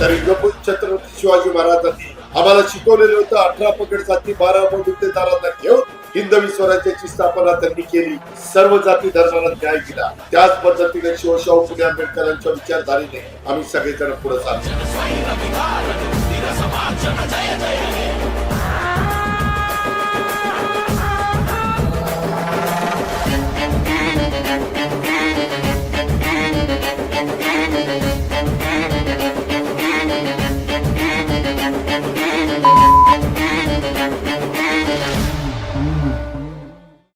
तर छत्रपती शिवाजी महाराजांनी आम्हाला शिकवलेलं होतं अठरा पकड जाती बारा मधून ते दारांना घेऊन हिंदवी स्वराज्याची स्थापना त्यांनी केली. सर्व जाती धर्माला न्याय दिला. त्याच पद्धतीने शिवशाहू पुणे आंबेडकरांच्या विचारधारेने आम्ही सगळेजण पुढे चाललो.